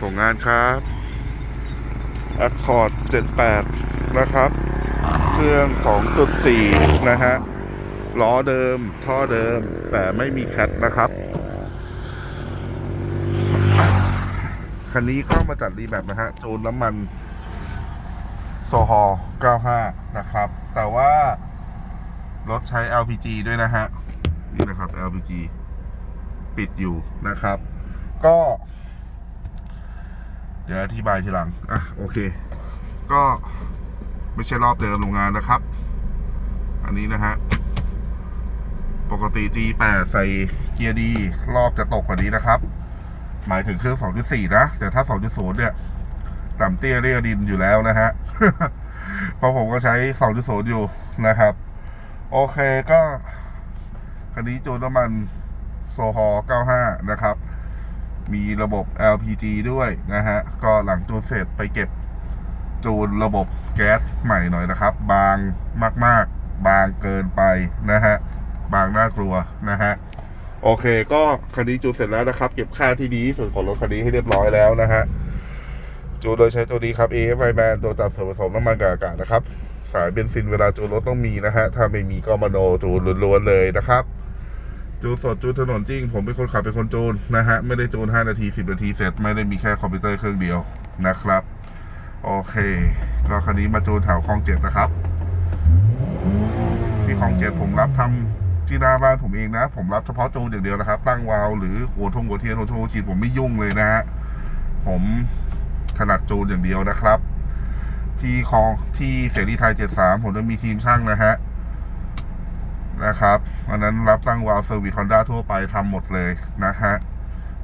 ส่งงานครับ Accord 78 นะครับ เครื่อง 2.4 นะฮะ ล้อเดิม ท่อเดิม แต่ไม่มีแคทนะครับ คันนี้เข้ามาจัดรีแบบนะฮะ จูนน้ำมันโซฮอล์95 นะครับ แต่ว่ารถใช้ LPG ด้วยนะฮะ นี่นะครับ LPG ปิดอยู่นะครับ ก็ เดี๋ยวอธิบายทีหลัง อะ โอเค ก็ไม่ใช่รอบเดิมโรงงานนะครับ อันนี้นะฮะ ปกติ G8 ใส่เกียร์ดีรอบจะตกกว่านี้นะครับ หมายถึงเครื่อง 2.4 นะ แต่ถ้า 2.0 เนี่ย ต่ำเตี้ยเรียดินอยู่แล้วนะฮะ เพราะผมก็ใช้ 2.0 อยู่นะครับ โอเคก็คันนี้จูนน้ำมันโซฮอ95 นะครับ มีระบบ LPG ด้วยนะฮะ ก็หลังจูนเสร็จไปเก็บจูนระบบแก๊สใหม่หน่อยนะครับ บางมาก ๆ บางเกินไปนะฮะ บางน่ากลัวนะฮะ โอเค ก็คันนี้จูนเสร็จแล้วนะครับ เก็บค่าที่ดีที่สุดของรถคันนี้ให้เรียบร้อยแล้วนะฮะ จูนโดยใช้ตัวนี้ครับ AFI Man ตัวจับส่วนผสมน้ำมันกับอากาศนะครับ สายเบนซินเวลาจูนรถต้องมีนะฮะ ถ้าไม่มีก็มโนจูนล้วนๆเลยนะครับ จูนสดจูนถนนจริง ผมเป็นคนขับเป็นคนจูนนะฮะ ไม่ได้จูน5นาที 10 นาทีเสร็จ ไม่ได้มีแค่คอมพิวเตอร์เครื่องเดียวนะครับ โอเค ก็คันนี้มาจูนแถวคลองเจ็ดนะครับ ที่คลองเจ็ดผมรับทำที่หน้าบ้านผมเองนะ ผมรับเฉพาะจูนอย่างเดียวนะครับ ตั้งวาล์วหรือหัวทงหัวเทียนหัวทงหัวฉีดผมไม่ยุ่งเลยนะฮะผมถนัดจูนอย่างเดียวนะครับ ที่คลองที่เสรีไทย 73 ผมจะมีทีมช่างนะฮะ นะครับอันนั้นรับตั้งวาล์วเซอร์วิสฮอนด้าทั่วไปทำหมดเลยนะฮะ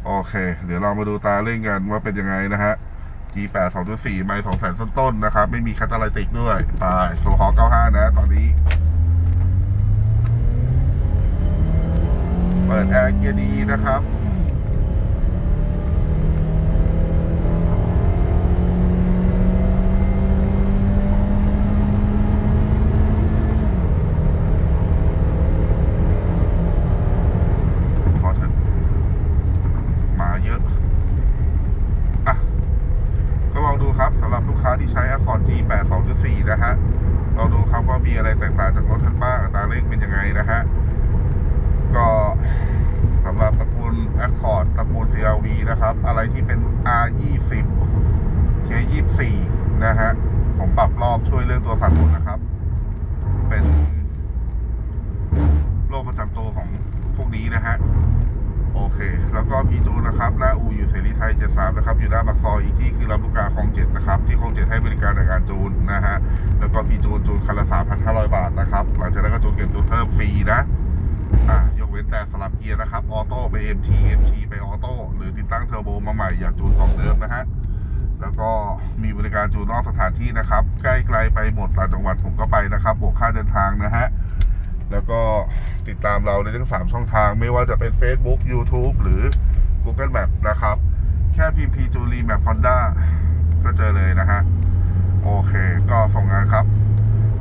โอเค เดี๋ยวเรามาดูตาเร่งกันว่าเป็นยังไงนะฮะ G8 2.4 ไม่2แสนต้นๆ นะครับ ไม่มีคาตาลิติกด้วยไปโซฮอล์95 นะ ตอนนี้ เปิดแอร์เกียร์ดีนะครับ พอเถอะมาเยอะ อะ ก็ลองดูครับสำหรับลูกค้าที่ใช้ Accord G8 2.4 นะฮะลองดูครับว่ามีอะไรแตกต่างจากรถท่านบ้างตาเร่งเป็นยังไงนะฮะ ก็สำหรับตระกูล Accord ตระกูล CRV นะครับ อะไรที่เป็น R20 K24 นะฮะ ผมปรับรอบช่วยเรื่องตัวสั่นหมดนะครับ เป็นโรคประจำตัวของพวกนี้นะฮะ โอเค แล้วก็พีจูนะครับหน้าอูอยู่เสรี 73นะครับอยู่หน้าบักซอยอีกที่คือลำลูกกาคลอง7นะครับที่คลอง7ให้บริการในการจูนนะฮะแล้วก็พีจูนจูนคันละ3,500 บาทนะครับหลังจากนั้นก็จูนเก็บจูนเพิ่มฟรีนะอะยกเว้นแต่สลับเกียร์นะครับออโต้ไป MT MT ไปออโต้หรือติดตั้งเทอร์โบมาใหม่อย่าจูนของเดิมนะฮะแล้วก็มีบริการจูนนอกสถานที่นะครับ ใกล้ไกลไปหมดต่างจังหวัดผมก็ไปนะครับบวกค่าเดินทางนะฮะแล้วก็ติดตามเราในทั้ง 3 ช่องทาง ไม่ว่าจะเป็น Facebook YouTube หรือ Google Map นะครับ แค่พิมพ์ P จูรีแมป Honda ก็เจอเลยนะฮะ โอเค ก็ส่งงานครับ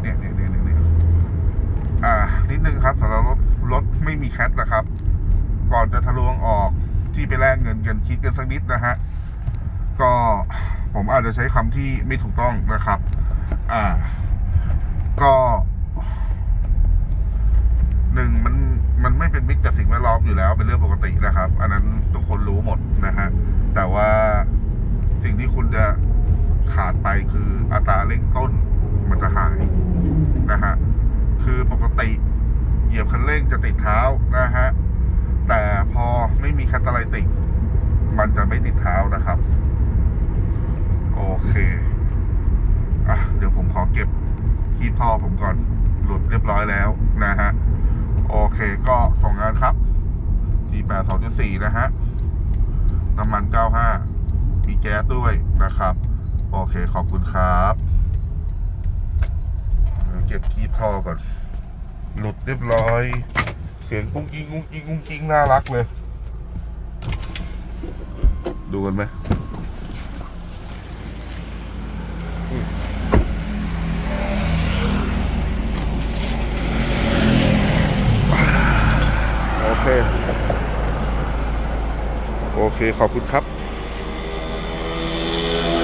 เนี่ยเนี่ยเนี่ยเนี่ยเนี่ยอ่า นิดนึงครับสำหรับรถรถไม่มีแคทนะครับ ก่อนจะทะลวงออกที่ไปแลกเงินกันคิดกันสักนิดนะฮะ ก็ผมอาจจะใช้คำที่ไม่ถูกต้องนะครับ อ่า ก็หนึ่งมันมันไม่เป็นมิตรกับสิ่งแวดล้อมอยู่แล้วเป็นเรื่องปกตินะครับ อันนั้นทุกคนรู้หมดนะฮะแต่ว่าสิ่งที่คุณจะขาด ไปคืออัตราเร่งต้นมันจะหายนะฮะ คือปกติเหยียบคันเร่งจะติดเท้านะฮะ แต่พอไม่มีคาตาลิติก มันจะไม่ติดเท้านะครับ โอเค อะ เดี๋ยวผมขอเก็บคีบท่อผมก่อน หลุดเรียบร้อยแล้วนะฮะ โอเคก็ส่งงานครับ G8 2.4 นะฮะ น้ำมัน 95 มีแก๊สด้วยนะครับ โอเคขอบคุณครับ เก็บคีบท่อก่อน หลุดเรียบร้อย เสียงกุ้งกิ้งกุ้งกิ้งกุ้งกิ้งน่ารักเลย ดูกันไหมโอเค โอเค ขอบคุณครับ